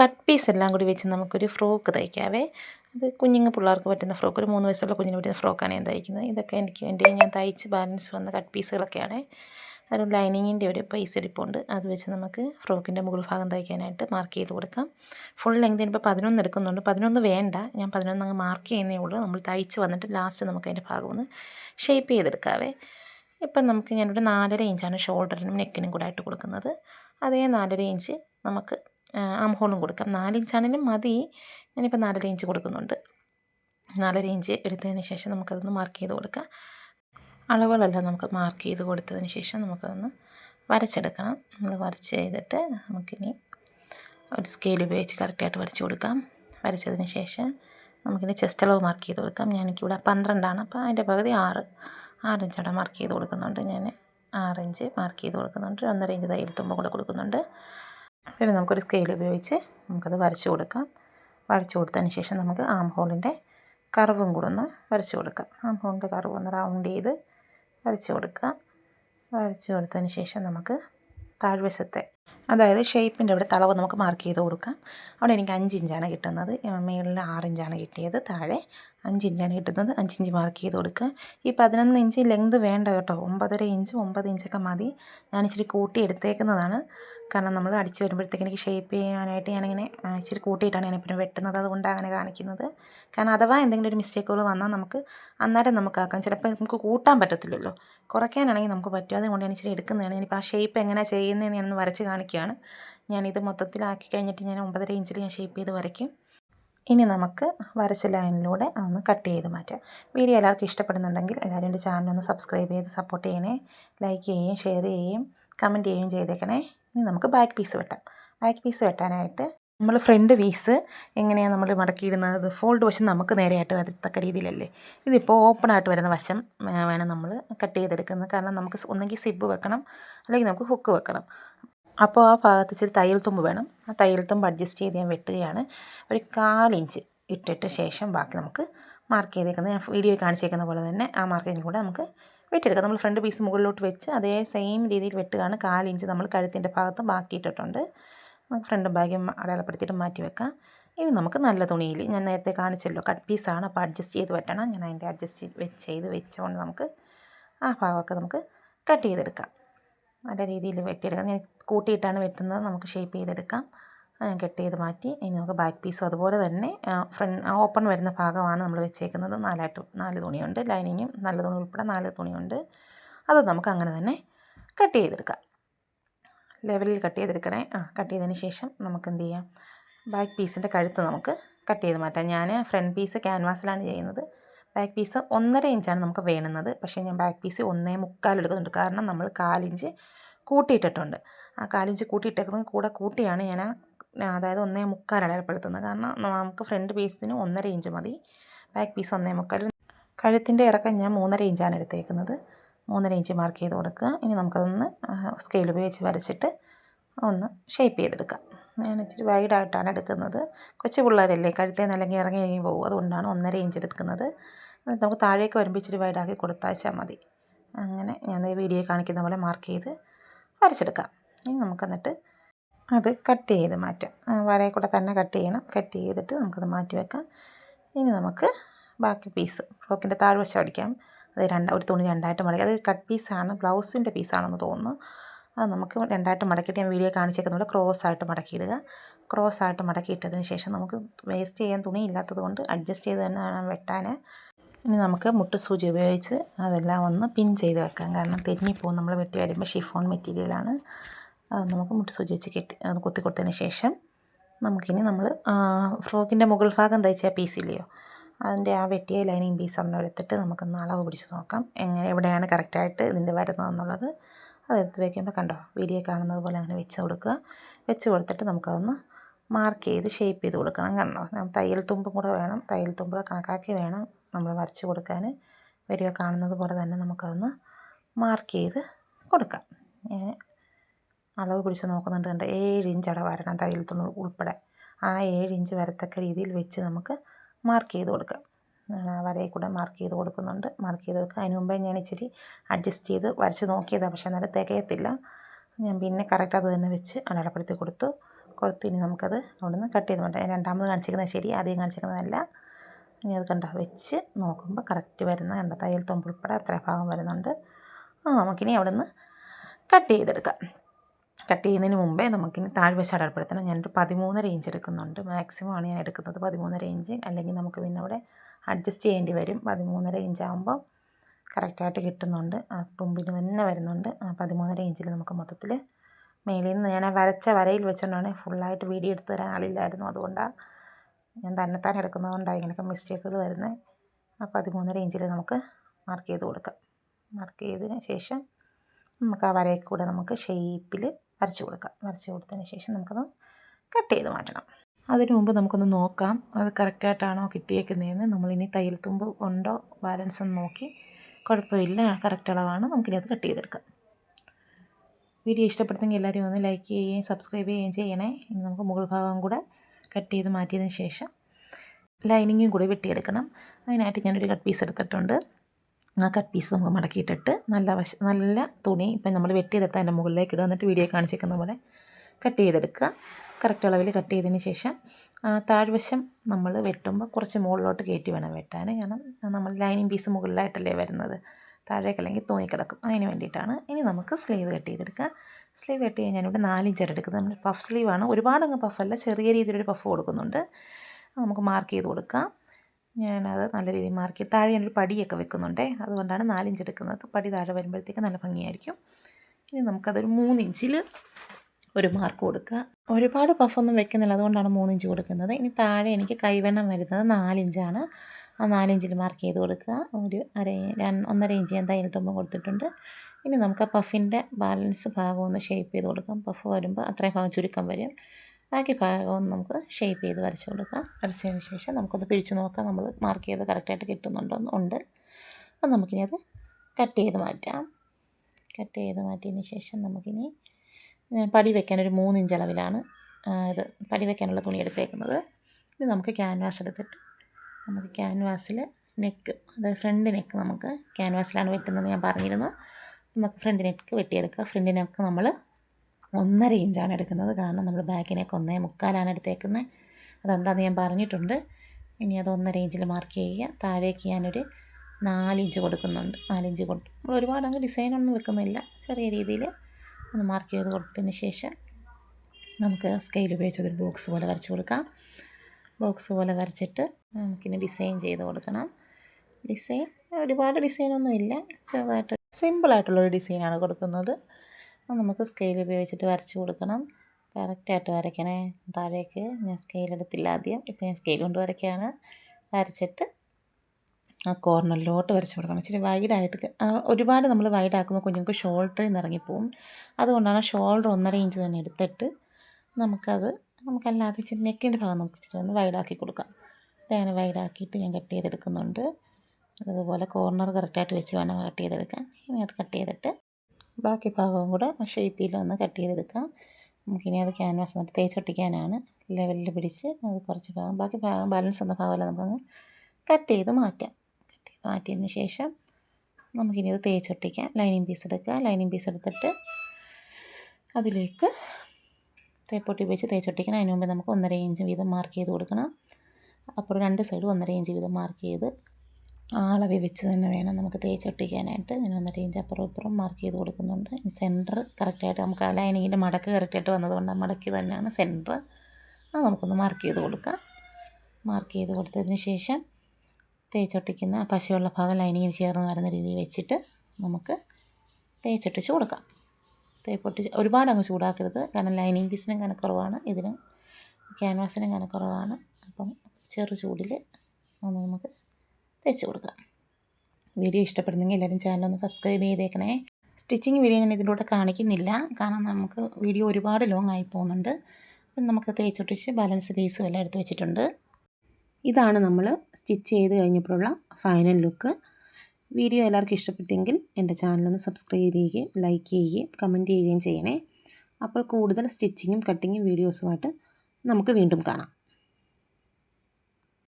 Cut piece എല്ലാം കൂടി വെച്ച് നമുക്കൊരു ഫ്രോക്ക് തയ്ക്കാവേ. അത് കുഞ്ഞുങ്ങൾ പിള്ളേർക്ക് പറ്റുന്ന ഫ്രോക്ക് ഒരു മൂന്ന് വയസ്സുള്ള കുഞ്ഞിന് പറ്റുന്ന ഫ്രോക്കാണ് ഞാൻ തയ്ക്കുന്നത്. ഇതൊക്കെ എനിക്ക് വേണ്ടി ഞാൻ തയ്ച്ച് ബാലൻസ് വന്ന കട്ട് പീസുകളൊക്കെയാണ്. ഒരു ലൈനിങ്ങിന്റെ ഒരു പൈസ ഇരിപ്പുണ്ട് അത് വെച്ച് നമുക്ക് ഫ്രോക്കിന്റെ മുകൾ ഭാഗം തയ്ക്കാനായിട്ട് മാർക്ക് ചെയ്ത് കൊടുക്കാം. ഫുൾ ലെങ്ത് ഇപ്പോൾ പതിനൊന്ന് എടുക്കുന്നുണ്ട്. പതിനൊന്ന് വേണ്ട. ഞാൻ പതിനൊന്ന് അങ്ങ് മാർക്ക് ചെയ്യുന്നേ ഉള്ളൂ. നമ്മൾ തയ്ച്ച് വന്നിട്ട് ലാസ്റ്റ് നമുക്ക് അതിന്റെ ഭാഗം ഒന്ന് ഷേപ്പ് ചെയ്തെടുക്കാവേ. ഇപ്പം നമുക്ക് ഞാനൊരു നാലര ഇഞ്ചാണ് ഷോൾഡറിനും നെക്കിനും കൂടെ ആയിട്ട് കൊടുക്കുന്നത്. അതേ നാലര ഇഞ്ച് നമുക്ക് ആം ഹോളും കൊടുക്കാം. നാല് ഇഞ്ചാണെങ്കിലും മതി. ഞാനിപ്പോൾ നാലര ഇഞ്ച് കൊടുക്കുന്നുണ്ട്. നാലര ഇഞ്ച് എടുത്തതിന് ശേഷം നമുക്കതൊന്ന് മാർക്ക് ചെയ്ത് കൊടുക്കാം. അളവുകളെല്ലാം നമുക്ക് മാർക്ക് ചെയ്ത് കൊടുത്തതിന് ശേഷം നമുക്കതൊന്ന് വരച്ചെടുക്കണം. നമ്മൾ വരച്ച് ചെയ്തിട്ട് നമുക്കിനി ഒരു സ്കെയിൽ ഉപയോഗിച്ച് കറക്റ്റായിട്ട് വരച്ച് കൊടുക്കാം. വരച്ചതിന് ശേഷം നമുക്കിനി ചെസ്റ്റ് അളവ് മാർക്ക് ചെയ്ത് കൊടുക്കാം. ഞാനിവിടെ പന്ത്രണ്ടാണ്. അപ്പോൾ അതിന്റെ പകുതി ആറ്. ആറ് ഇഞ്ചവിടെ മാർക്ക് ചെയ്ത് കൊടുക്കുന്നുണ്ട്. ഞാൻ ആറ് ഇഞ്ച് മാർക്ക് ചെയ്ത് കൊടുക്കുന്നുണ്ട്. ഒന്നര ഇഞ്ച് തയ്യൽ തുമ്പ് കൂടെ കൊടുക്കുന്നുണ്ട്. പിന്നെ നമുക്കൊരു സ്കെയിൽ ഉപയോഗിച്ച് നമുക്കത് വരച്ചു കൊടുക്കാം. വരച്ചു കൊടുത്തതിന് ശേഷം നമുക്ക് ആം ഹോളിന്റെ കർവും കൂടെ ഒന്ന് വരച്ചു കൊടുക്കാം. ആം ഹോളിന്റെ കർവ് ഒന്ന് റൗണ്ട് ചെയ്ത് വരച്ചു കൊടുക്കാം. വരച്ചു കൊടുത്തതിന് ശേഷം നമുക്ക് താഴ്വശത്തെ അതായത് ഷേപ്പിന്റെ അവിടെ തളവ് നമുക്ക് മാർക്ക് ചെയ്ത് കൊടുക്കാം. അവിടെ എനിക്ക് അഞ്ച് ഇഞ്ചാണ് കിട്ടുന്നത് മേളിൽ ആറ് ഇഞ്ചാണ് കിട്ടിയത്. താഴെ അഞ്ച് ഇഞ്ചാണ് കിട്ടുന്നത്. അഞ്ച് ഇഞ്ച് മാർക്ക് ചെയ്ത് കൊടുക്കുക. ഈ പതിനൊന്ന് ഇഞ്ച് ലെങ്ത് വേണ്ട കേട്ടോ. ഒമ്പതര ഇഞ്ച് ഒമ്പത് ഇഞ്ചൊക്കെ മതി. ഞാൻ ഇച്ചിരി കൂട്ടി എടുത്തേക്കുന്നതാണ്. കാരണം നമ്മൾ അടിച്ച് വരുമ്പോഴത്തേക്ക് എനിക്ക് ഷേപ്പ് ചെയ്യാനായിട്ട് ഞാനിങ്ങനെ ഇച്ചിരി കൂട്ടിയിട്ടാണ് ഞാൻ എപ്പോഴും വെട്ടുന്നത്. അതുകൊണ്ട് അങ്ങനെ കാണിക്കുന്നത്. കാരണം അഥവാ എന്തെങ്കിലും ഒരു മിസ്റ്റേക്കുകൾ വന്നാൽ നമുക്ക് അന്നേരം നമുക്ക് ആക്കാം. ചിലപ്പോൾ നമുക്ക് കൂട്ടാൻ പറ്റത്തില്ലല്ലോ. കുറയ്ക്കാനാണെങ്കിൽ നമുക്ക് പറ്റും. അതുകൊണ്ട് ഞാൻ ഇച്ചിരി എടുക്കുന്നതാണ്. ഞാനിപ്പോൾ ആ ഷേപ്പ് എങ്ങനെയാണ് ചെയ്യുന്നതെന്ന് ഞാനൊന്ന് വരച്ച് കാണിക്കുകയാണ്. ഞാനിത് മൊത്തത്തിലാക്കി കഴിഞ്ഞിട്ട് ഞാൻ ഒമ്പതര ഇഞ്ചിൽ ഞാൻ ഷേപ്പ് ചെയ്ത് വരയ്ക്കും. ഇനി നമുക്ക് വരച്ച ലൈനിലൂടെ ഒന്ന് കട്ട് ചെയ്ത് മാറ്റാം. വീഡിയോ എല്ലാവർക്കും ഇഷ്ടപ്പെടുന്നുണ്ടെങ്കിൽ എല്ലാവരും എന്റെ ചാനൽ ഒന്ന് സബ്സ്ക്രൈബ് ചെയ്ത് സപ്പോർട്ട് ചെയ്യണേ. ലൈക്ക് ചെയ്യുകയും ഷെയർ ചെയ്യുകയും കമന്റ് ചെയ്യുകയും ചെയ്തേക്കണേ. ഇനി നമുക്ക് ബാക്ക് പീസ് വെട്ടാം. ബാക്ക് പീസ് വെട്ടാനായിട്ട് നമ്മൾ ഫ്രണ്ട് പീസ് എങ്ങനെയാണ് നമ്മൾ മടക്കിയിടുന്നത്? ഫോൾഡ് വശം നമുക്ക് നേരെയായിട്ട് വരത്തക്ക രീതിയിലല്ലേ? ഇതിപ്പോൾ ഓപ്പണായിട്ട് വരുന്ന വശം വേണം നമ്മൾ കട്ട് ചെയ്തെടുക്കുന്നത്. കാരണം നമുക്ക് ഒന്നെങ്കിൽ സിബ് വെക്കണം. അല്ലെങ്കിൽ നമുക്ക് ഹുക്ക് വെക്കണം. അപ്പോൾ ആ ഭാഗത്ത് ഇച്ചിരി തയ്യൽ തുമ്പ് വേണം. ആ തയ്യൽ തുമ്പ് അഡ്ജസ്റ്റ് ചെയ്ത് ഞാൻ വെട്ടുകയാണ്. ഒരു കാലിഞ്ച് ഇട്ടിട്ട് ശേഷം ബാക്കി നമുക്ക് മാർക്ക് ചെയ്തേക്കുന്നത് ഞാൻ വീഡിയോ കാണിച്ചേക്കുന്ന പോലെ തന്നെ ആ മാർക്കിങ്ങിൽ കൂടെ നമുക്ക് വെട്ടിയെടുക്കാം. നമ്മൾ ഫ്രണ്ട് പീസ് മുകളിലോട്ട് വെച്ച് അതേ സെയിം രീതിയിൽ വെട്ടുകയാണ്. കാലിഞ്ച് നമ്മൾ കഴുത്തിന്റെ ഭാഗത്തും ബാക്കി ഇട്ടിട്ടുണ്ട്. നമുക്ക് ഫ്രണ്ട് ബാഗും അടയാളപ്പെടുത്തിയിട്ട് മാറ്റി വെക്കാം. ഇനി നമുക്ക് നല്ല തുണിയിൽ ഞാൻ നേരത്തെ കാണിച്ചല്ലോ കട്ട് പീസാണ് അപ്പോൾ അഡ്ജസ്റ്റ് ചെയ്ത് വെട്ടണം. ഞാൻ അതിന്റെ അഡ്ജസ്റ്റ് വെച്ച് ചെയ്ത് വെച്ചുകൊണ്ട് നമുക്ക് ആ ഭാഗമൊക്കെ നമുക്ക് കട്ട് ചെയ്തെടുക്കാം. നല്ല രീതിയിൽ വെട്ടിയെടുക്കാം. ഞാൻ കൂട്ടിയിട്ടാണ് വെട്ടുന്നത്. നമുക്ക് ഷേപ്പ് ചെയ്തെടുക്കാം. ഞാൻ കട്ട് ചെയ്ത് മാറ്റി. ഇനി നമുക്ക് ബാക്ക് പീസും അതുപോലെ തന്നെ ഫ്രണ്ട് ഓപ്പൺ വരുന്ന ഭാഗമാണ് നമ്മൾ വെച്ചേക്കുന്നത്. നാലായിട്ട് നാല് തുണിയുണ്ട്. ലൈനിങ്ങും നല്ല തുണി ഉൾപ്പെടെ നാല് തുണിയുണ്ട്. അത് നമുക്ക് അങ്ങനെ തന്നെ കട്ട് ചെയ്തെടുക്കാം. ലെവലിൽ കട്ട് ചെയ്തെടുക്കണേ. ആ കട്ട് ചെയ്തതിന് ശേഷം നമുക്ക് എന്ത് ചെയ്യാം? ബാക്ക് പീസിന്റെ കഴുത്ത് നമുക്ക് കട്ട് ചെയ്ത് മാറ്റാം. ഞാൻ ഫ്രണ്ട് പീസ് ക്യാൻവാസിലാണ് ചെയ്യുന്നത്. ബാക്ക് പീസ് ഒന്നര ഇഞ്ചാണ് നമുക്ക് വേണുന്നത്. പക്ഷേ ഞാൻ ബാക്ക് പീസ് ഒന്നേ മുക്കാൽ എടുക്കുന്നുണ്ട്. കാരണം നമ്മൾ കാലിഞ്ച് കൂട്ടിയിട്ടിട്ടുണ്ട്. ആ കാലിഞ്ച് കൂട്ടിയിട്ടേക്കുന്നത് കൂടെ കൂട്ടിയാണ് ഞാൻ അതായത് ഒന്നേ മുക്കാൽ അടയാളപ്പെടുത്തുന്നത്. കാരണം നമുക്ക് ഫ്രണ്ട് പീസിന് ഒന്നര ഇഞ്ച് മതി. ബാക്ക് പീസ് ഒന്നേ മുക്കാൽ. കഴുത്തിന്റെ ഇറക്കം ഞാൻ മൂന്നര ഇഞ്ചാണ് എടുത്തേക്കുന്നത്. മൂന്നര ഇഞ്ച് മാർക്ക് ചെയ്ത് കൊടുക്കുക. ഇനി നമുക്കതൊന്ന് സ്കെയിൽ ഉപയോഗിച്ച് വരച്ചിട്ട് ഒന്ന് ഷേപ്പ് ചെയ്തെടുക്കാം. ഞാൻ ഇച്ചിരി വൈഡായിട്ടാണ് എടുക്കുന്നത്. കൊച്ചു പിള്ളേരല്ലേ കഴുത്തേന്ന് നിലങ്ങി ഇറങ്ങി ഇറങ്ങി പോകും അതുകൊണ്ടാണ് ഒന്നര ഇഞ്ച് എടുക്കുന്നത്. നമുക്ക് താഴേക്ക് വരുമ്പോൾ ഇച്ചിരി വൈഡാക്കി കൊടുത്തയച്ചാൽ മതി. അങ്ങനെ ഞാൻ വീഡിയോ കാണിക്കുന്ന പോലെ മാർക്ക് ചെയ്ത് വരച്ചെടുക്കാം. ഇനി നമുക്ക് എന്നിട്ട് അത് കട്ട് ചെയ്ത് മാറ്റാം. വരയിൽ കൂടെ തന്നെ കട്ട് ചെയ്യണം. കട്ട് ചെയ്തിട്ട് നമുക്കത് മാറ്റി വെക്കാം. ഇനി നമുക്ക് ബാക്കി പീസ് ഫ്രോക്കിന്റെ താഴ്വശം അടിക്കാം. അത് രണ്ട് ഒരു തുണി രണ്ടായിട്ട് മടക്കി. അത് കട്ട് പീസാണ് ബ്ലൗസിന്റെ പീസാണെന്ന് തോന്നുന്നു. അത് നമുക്ക് രണ്ടായിട്ട് മടക്കിയിട്ട് ഞാൻ വീഡിയോ പോലെ ക്രോസ് ആയിട്ട് മടക്കിയിടുക. ക്രോസ് ആയിട്ട് മടക്കിയിട്ടതിന് ശേഷം നമുക്ക് വേസ്റ്റ് ചെയ്യാൻ തുണി ഇല്ലാത്തത് കൊണ്ട് അഡ്ജസ്റ്റ് ചെയ്ത് തന്നെ വെട്ടാൻ ഇനി നമുക്ക് മുട്ട് സൂചി ഉപയോഗിച്ച് അതെല്ലാം ഒന്ന് പിൻ ചെയ്ത് വെക്കാം. കാരണം തെന്നിപ്പോവും നമ്മൾ വെട്ടി വരുമ്പോൾ ഷിഫോൺ മെറ്റീരിയലാണ് നമുക്ക് മുട്ട് സൂചി വെച്ച് കെട്ടി കുത്തി കൊടുത്തതിന് ശേഷം നമുക്കിനി നമ്മൾ ഫ്രോക്കിന്റെ മുകൾ ഭാഗം തയ്ച്ച പീസില്ലയോ അതിന്റെ ആ വെട്ടിയ ലൈനിങ് പീസ് നമ്മൾ എടുത്തിട്ട് നമുക്കൊന്ന് അളവ് പിടിച്ച് നോക്കാം. എങ്ങനെ എവിടെയാണ് കറക്റ്റായിട്ട് ഇതിന്റെ വരുന്നതെന്നുള്ളത്. അതെടുത്ത് വയ്ക്കുമ്പോൾ കണ്ടോ വീഡിയോ കാണുന്നത് പോലെ അങ്ങനെ വെച്ച് കൊടുക്കുക. വെച്ച് കൊടുത്തിട്ട് നമുക്കതൊന്ന് മാർക്ക് ചെയ്ത് ഷേപ്പ് ചെയ്ത് കൊടുക്കണം. കണ്ടോ? തയ്യൽ തുമ്പും കൂടെ വേണം. തയ്യൽ തുമ്പ് കണക്കാക്കി വേണം. നമ്മൾ വരച്ച് കൊടുക്കാൻ വരിക കാണുന്നത് പോലെ തന്നെ നമുക്കതൊന്ന് മാർക്ക് ചെയ്ത് കൊടുക്കാം. അളവ് പിടിച്ച് നോക്കുന്നുണ്ട് കണ്ട്? ഏഴ് ഇഞ്ച് അട വരണം തയ്യൽ തുണി ഉൾപ്പെടെ. ആ ഏഴ് ഇഞ്ച് വരത്തക്ക രീതിയിൽ വെച്ച് നമുക്ക് മാർക്ക് ചെയ്ത് കൊടുക്കാം. വരയിൽ കൂടെ മാർക്ക് ചെയ്ത് കൊടുക്കുന്നുണ്ട്. മാർക്ക് ചെയ്ത് കൊടുക്കുക. അതിന് മുമ്പേ ഞാൻ ഇച്ചിരി അഡ്ജസ്റ്റ് ചെയ്ത് വരച്ച് നോക്കിയതാണ് പക്ഷേ എന്നാലും തികയത്തില്ല. ഞാൻ പിന്നെ കറക്റ്റ് അത് തന്നെ വെച്ച് അടയാളപ്പെടുത്തി കൊടുത്തു. കൊടുത്ത് ഇനി നമുക്കത് അവിടെ നിന്ന് കട്ട് ചെയ്ത് മാറ്റാം. രണ്ടാമത് കാണിച്ചിരിക്കുന്നത് ശരി ആദ്യം കാണിച്ചിരിക്കുന്നതല്ല. ഇനി അത് കണ്ടോ? വെച്ച് നോക്കുമ്പോൾ കറക്റ്റ് വരുന്ന കണ്ട? തയ്യൽ തൊമ്പ് ഉൾപ്പെടെ അത്ര ഭാഗം വരുന്നുണ്ട്? ആ നമുക്കിനി അവിടെ നിന്ന് കട്ട് ചെയ്തെടുക്കാം. കട്ട് ചെയ്യുന്നതിന് മുമ്പേ നമുക്കിനി താഴ്വശം അടയാളപ്പെടുത്തണം ഞാനൊരു പതിമൂന്ന് റേഞ്ച് എടുക്കുന്നുണ്ട്. മാക്സിമം ആണ് ഞാൻ എടുക്കുന്നത് പതിമൂന്ന് റേഞ്ച് അല്ലെങ്കിൽ നമുക്ക് പിന്നെ അവിടെ അഡ്ജസ്റ്റ് ചെയ്യേണ്ടി വരും. പതിമൂന്ന് റേഞ്ച് ആകുമ്പോൾ കറക്റ്റായിട്ട് കിട്ടുന്നുണ്ട്. ആ തുമ്പിന് തന്നെ വരുന്നുണ്ട്. ആ പതിമൂന്ന് റേഞ്ചിൽ നമുക്ക് മൊത്തത്തിൽ മേലിൽ നിന്ന് ഞാൻ ആ വരച്ച വരയിൽ വെച്ചുകൊണ്ടാണ് ഫുള്ളായിട്ട് വീഡിയോ എടുത്ത് തരാൻ ആളില്ലായിരുന്നു. അതുകൊണ്ടാണ് ഞാൻ തന്നെ എടുക്കുന്നത് കൊണ്ടാണ് ഇങ്ങനെയൊക്കെ മിസ്റ്റേക്കുകൾ വരുന്നത് ആ പതിമൂന്നര റേഞ്ചിൽ നമുക്ക് മാർക്ക് ചെയ്ത് കൊടുക്കാം. മാർക്ക് ചെയ്തതിന് ശേഷം നമുക്ക് ആ വരയിൽ കൂടെ നമുക്ക് ഷേപ്പിൽ വരച്ച് കൊടുക്കാം. വരച്ച് കൊടുത്തതിന് ശേഷം നമുക്കത് കട്ട് ചെയ്ത് മാറ്റണം. അതിനു മുമ്പ് നമുക്കൊന്ന് നോക്കാം. അത് കറക്റ്റായിട്ടാണോ കിട്ടിയേക്കുന്നതെന്ന്. നമ്മളിനി തയ്യൽ തുമ്പ് ഉണ്ടോ? ബാലൻസ് ഒന്ന് നോക്കി. കുഴപ്പമില്ല. കറക്റ്റ് അളവാണ്. നമുക്കിനി അത് കട്ട് ചെയ്തെടുക്കാം. വീഡിയോ ഇഷ്ടപ്പെടുന്നെങ്കിൽ എല്ലാവരും ഒന്ന് ലൈക്ക് ചെയ്യുകയും സബ്സ്ക്രൈബ് ചെയ്യുകയും ചെയ്യണേ. ഇനി നമുക്ക് മുകൾ ഭാഗം കൂടെ കട്ട് ചെയ്ത് മാറ്റിയതിന് ശേഷം ലൈനിങ്ങും കൂടി വെട്ടിയെടുക്കണം. അതിനായിട്ട് ഞാനൊരു കട്ട് പീസ് എടുത്തിട്ടുണ്ട്. ആ കട്ട് പീസ് നമുക്ക് മടക്കിയിട്ടിട്ട് നല്ല വശ നല്ല തുണി ഇപ്പം നമ്മൾ വെട്ടിയതെടുത്ത് അതിന്റെ മുകളിലേക്ക് ഇടുക. എന്നിട്ട് വീഡിയോ കാണിച്ചേക്കുന്ന പോലെ കട്ട് ചെയ്തെടുക്കുക. കറക്റ്റ് അളവിൽ കട്ട് ചെയ്തതിന് ശേഷം താഴ്വശം നമ്മൾ വെട്ടുമ്പോൾ കുറച്ച് മുകളിലോട്ട് കയറ്റി വേണം വെട്ടാൻ. കാരണം നമ്മൾ ലൈനിങ് പീസ് മുകളിലായിട്ടല്ലേ വരുന്നത്. താഴേക്കല്ലെങ്കിൽ തൂങ്ങിക്കിടക്കും അതിന് വേണ്ടിയിട്ടാണ് ഇനി നമുക്ക് സ്ലീവ് കട്ട് ചെയ്തെടുക്കുക. സ്ലീവ് കട്ട് ചെയ്യാൻ ഞാനിവിടെ നാലിഞ്ചായിട്ട് എടുക്കുന്നത്. നമ്മൾ പഫ് സ്ലീവാണ് ഒരുപാടങ്ങ് പഫല്ല ചെറിയ രീതിയിലൊരു പഫ് കൊടുക്കുന്നുണ്ട്. നമുക്ക് മാർക്ക് ചെയ്ത് കൊടുക്കാം. ഞാനത് നല്ല രീതിയിൽ മാർക്ക് ചെയ്ത് താഴെ ഞാനൊരു പടിയൊക്കെ വെക്കുന്നുണ്ടേ അതുകൊണ്ടാണ് നാലിഞ്ച് എടുക്കുന്നത്. പടി താഴെ വരുമ്പോഴത്തേക്ക് നല്ല ഭംഗിയായിരിക്കും. ഇനി നമുക്കതൊരു മൂന്നിഞ്ചിൽ ഒരു മാർക്ക് കൊടുക്കുക. ഒരുപാട് പഫൊന്നും വെക്കുന്നില്ല അതുകൊണ്ടാണ് മൂന്നിഞ്ച് കൊടുക്കുന്നത്. ഇനി താഴെ എനിക്ക് കൈവെണ്ണം വരുന്നത് നാലിഞ്ചാണ് ആ നാലിഞ്ചിൽ മാർക്ക് ചെയ്ത് കൊടുക്കുക. ഒരു അര ഒന്നര ഇഞ്ച് ഞാൻ തയ്യൽ തുമ്പം കൊടുത്തിട്ടുണ്ട്. ഇനി നമുക്ക് ആ പഫിന്റെ ബാലൻസ് ഭാഗം ഒന്ന് ഷേപ്പ് ചെയ്ത് കൊടുക്കാം. പഫ് വരുമ്പോൾ അത്രയും ഭാഗം ചുരുക്കം വരും. ബാക്കി ഭാഗം നമുക്ക് ഷേപ്പ് ചെയ്ത് വരച്ച് കൊടുക്കാം. വരച്ചതിന് ശേഷം നമുക്കത് പിഴിച്ച് നോക്കാം. നമ്മൾ മാർക്ക് ചെയ്ത് കറക്റ്റായിട്ട് കിട്ടുന്നുണ്ടോ ഉണ്ട്. അപ്പം നമുക്കിനി അത് കട്ട് ചെയ്ത് മാറ്റാം. കട്ട് ചെയ്ത് മാറ്റിയതിന് ശേഷം നമുക്കിനി പടി വെക്കാൻ ഒരു മൂന്ന് ഇഞ്ച് അളവിലാണ് ഇത് പടി വെക്കാനുള്ള തുണി എടുത്തേക്കുന്നത്. ഇനി നമുക്ക് ക്യാൻവാസ് എടുത്തിട്ട് നമുക്ക് ക്യാൻവാസിൽ നെക്ക് അതായത് ഫ്രണ്ട് നെക്ക് നമുക്ക് ക്യാൻവാസിലാണ് വെട്ടുന്നത് ഞാൻ പറഞ്ഞിരുന്നു. നമുക്ക് ഫ്രണ്ട് നെക്ക് വെട്ടിയെടുക്കുക. ഫ്രണ്ട് നെക്ക് നമ്മൾ ഒന്നര ഇഞ്ചാണ് എടുക്കുന്നത്. കാരണം നമ്മൾ ബാക്കിനൊക്കെ ഒന്നേ മുക്കാലാണ് എടുത്തേക്കുന്നത് അതെന്താണെന്ന് ഞാൻ പറഞ്ഞിട്ടുണ്ട്. ഇനി അത് ഒന്നര ഇഞ്ചിൽ മാർക്ക് ചെയ്യുക. താഴേക്ക് ഞാനൊരു നാലിഞ്ച് കൊടുക്കുന്നുണ്ട്. നാലിഞ്ച് കൊടുത്ത് നമ്മൾ ഒരുപാട് അങ്ങ് ഡിസൈനൊന്നും വെക്കുന്നില്ല. ചെറിയ രീതിയിൽ ഒന്ന് മാർക്ക് ചെയ്ത് കൊടുത്തതിന് ശേഷം നമുക്ക് സ്കെയിൽ ഉപയോഗിച്ച് അതൊരു ബോക്സ് പോലെ വരച്ച് കൊടുക്കാം. ബോക്സ് പോലെ വരച്ചിട്ട് നമുക്കിനി ഡിസൈൻ ചെയ്ത് കൊടുക്കണം. ഡിസൈൻ ഒരുപാട് ഡിസൈനൊന്നും ഇല്ല ചെറുതായിട്ട് സിമ്പിളായിട്ടുള്ളൊരു ഡിസൈനാണ് കൊടുക്കുന്നത്. നമുക്ക് സ്കെയിൽ ഉപയോഗിച്ചിട്ട് വരച്ച് കൊടുക്കണം. കറക്റ്റായിട്ട് വരയ്ക്കണേ. താഴേക്ക് ഞാൻ സ്കെയിൽ എടുത്തില്ല ആദ്യം. ഇപ്പോൾ ഞാൻ സ്കെയിൽ കൊണ്ട് വരയ്ക്കുകയാണ്. വരച്ചിട്ട് ആ കോർണറിലോട്ട് വരച്ച് കൊടുക്കണം. ഇച്ചിരി വൈഡായിട്ട് ഒരുപാട് നമ്മൾ വൈഡാക്കുമ്പോൾ കുഞ്ഞുങ്ങൾക്ക് ഷോൾഡർ നിന്ന് ഇറങ്ങിപ്പോവും. അതുകൊണ്ടാണ് ഷോൾഡർ ഒന്നര ഇഞ്ച് തന്നെ എടുത്തിട്ട് നമുക്കത് നമുക്കല്ലാതെ ഇച്ചിരി നെക്കിന്റെ ഭാഗം നമുക്ക് ഇച്ചിരി ഒന്ന് വൈഡാക്കി കൊടുക്കാം. അങ്ങനെ വൈഡാക്കിയിട്ട് ഞാൻ കട്ട് ചെയ്തെടുക്കുന്നുണ്ട്. അതുപോലെ കോർണർ കറക്റ്റായിട്ട് വെച്ച് വേണം കട്ട് ചെയ്തെടുക്കാൻ. ഇനി അത് കട്ട് ചെയ്തിട്ട് ബാക്കി ഭാഗവും കൂടെ ഷേപ്പിൽ ഒന്ന് കട്ട് ചെയ്തെടുക്കാം. നമുക്കിനി അത് ക്യാൻവാസ് എന്നിട്ട് തേച്ചൊട്ടിക്കാനാണ് ലെവലിൽ പിടിച്ച് അത് കുറച്ച് ഭാഗം. ബാക്കി ഭാഗം ബാലൻസ് എന്ന ഭാഗമല്ല നമുക്കങ്ങ് കട്ട് ചെയ്ത് മാറ്റാം. കട്ട് ചെയ്ത് മാറ്റിയതിന് ശേഷം നമുക്കിനി ഇത് തേച്ചൊട്ടിക്കാം ലൈനിങ് പീസ് എടുക്കുക. ലൈനിങ് പീസ് എടുത്തിട്ട് അതിലേക്ക് തേപ്പൊട്ടി ഉപയോഗിച്ച് തേച്ചൊട്ടിക്കണം അതിന് മുമ്പ് നമുക്ക് ഒന്നര ഇഞ്ച് വീതം മാർക്ക് ചെയ്ത് കൊടുക്കണം. അപ്പോൾ രണ്ട് സൈഡും ഒന്നര ഇഞ്ച് വീതം മാർക്ക് ചെയ്ത് അളവിൽ വെച്ച് തന്നെ വേണം നമുക്ക് തേച്ചൊട്ടിക്കാനായിട്ട് ഞാൻ വന്നിട്ട് ഇഞ്ച് അപ്പുറം ഇപ്പുറം മാർക്ക് ചെയ്ത് കൊടുക്കുന്നുണ്ട്. സെന്റർ കറക്റ്റായിട്ട് നമുക്ക് ആ ലൈനിങ്ങിന്റെ മടക്ക് കറക്റ്റായിട്ട് വന്നതുകൊണ്ട് ആ മടക്കി തന്നെയാണ് സെന്റർ അത് നമുക്കൊന്ന് മാർക്ക് ചെയ്ത് കൊടുക്കാം. മാർക്ക് ചെയ്ത് കൊടുത്തതിന് ശേഷം തേച്ചൊട്ടിക്കുന്ന പശയുള്ള ഭാഗം ലൈനിങ്ങിന് ചേർന്ന് വരുന്ന രീതിയിൽ വെച്ചിട്ട് നമുക്ക് തേച്ചൊട്ടിച്ച് കൊടുക്കാം. തേപ്പൊട്ടിച്ച് ഒരുപാട് അങ്ങ് ചൂടാക്കരുത്. കാരണം ലൈനിങ് പീസിനും കനക്കുറവാണ്. ഇതിനും ക്യാൻവാസിനും കനക്കുറവാണ്. അപ്പം ചെറു ചൂടിൽ ഒന്ന് നമുക്ക് തേച്ച് കൊടുക്കുക. വീഡിയോ ഇഷ്ടപ്പെടുന്നെങ്കിൽ എല്ലാവരും ചാനലൊന്ന് സബ്സ്ക്രൈബ് ചെയ്തേക്കണേ. സ്റ്റിച്ചിങ് വീഡിയോ ഞാൻ ഇതിലൂടെ കാണിക്കുന്നില്ല. കാരണം നമുക്ക് വീഡിയോ ഒരുപാട് ലോങ് ആയി പോകുന്നുണ്ട്. അപ്പം നമുക്ക് തേച്ചൊട്ടിച്ച് ബാലൻസ് പീസും എല്ലാം എടുത്ത് വെച്ചിട്ടുണ്ട്. ഇതാണ് നമ്മൾ സ്റ്റിച്ച് ചെയ്ത് കഴിഞ്ഞപ്പോഴുള്ള ഫൈനൽ ലുക്ക് വീഡിയോ എല്ലാവർക്കും ഇഷ്ടപ്പെട്ടെങ്കിൽ എന്റെ ചാനലൊന്ന് സബ്സ്ക്രൈബ് ചെയ്യുകയും ലൈക്ക് ചെയ്യുകയും കമന്റ് ചെയ്യുകയും ചെയ്യണേ. അപ്പോൾ കൂടുതൽ സ്റ്റിച്ചിങ്ങും കട്ടിങ്ങും വീഡിയോസുമായിട്ട് നമുക്ക് വീണ്ടും കാണാം.